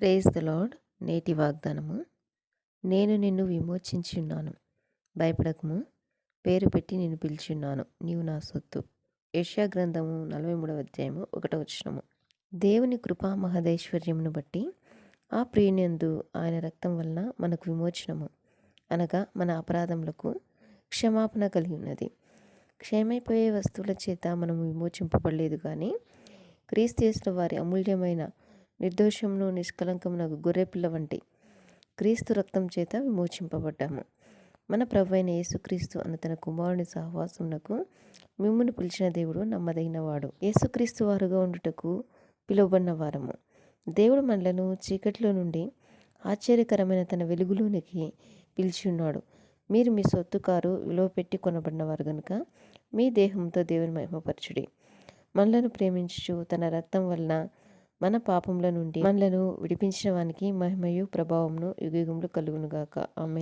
Praise the lord నేటి వాగ్దానము. నేను నిన్ను విమోచించున్నాను. భయపడకము. పేరు పెట్టి నిన్ను పిలిచున్నాను. నీవు నా సొత్తు. యష్యా గ్రంథము నలభై మూడవ అధ్యాయము ఒకటో వచ్చినము దేవుని కృపా మహదైశ్వర్యమును బట్టి ఆ ప్రియునందు ఆయన రక్తం వలన మనకు విమోచనము. అనగా మన అపరాధములకు క్షమాపణ కలిగి ఉన్నది. క్షయమైపోయే వస్తువుల చేత మనము విమోచింపబడలేదు కానీ క్రీస్తు వారి అమూల్యమైన నిర్దోషమును నిష్కలంకమునకు గొర్రెపిల్ల వంటి క్రీస్తు రక్తం చేత విమోచింపబడ్డాము. మన ప్రభు అయిన యేసుక్రీస్తు అన్న తన కుమారుని సహవాసమునకు మిమ్మును పిలిచిన దేవుడు నమ్మదగినవాడు. యేసుక్రీస్తు వారుగా ఉండుటకు పిలువబడిన వారము. దేవుడు మనలను చీకటిలో నుండి ఆశ్చర్యకరమైన తన వెలుగులోనికి పిలిచి ఉన్నాడు మీరు మీ సొత్తు కారు విలువ పెట్టి కొనబడినవారు గనుక కనుక మీ దేహంతో దేవుని మహిమపరచుడి. మనలను ప్రేమించు తన రక్తం వలన మన పాపముల నుండి మనలను విడిపించిన వానికి మహిమయు ప్రభావమును యుగయుగములు కలుగునుగాక. ఆమె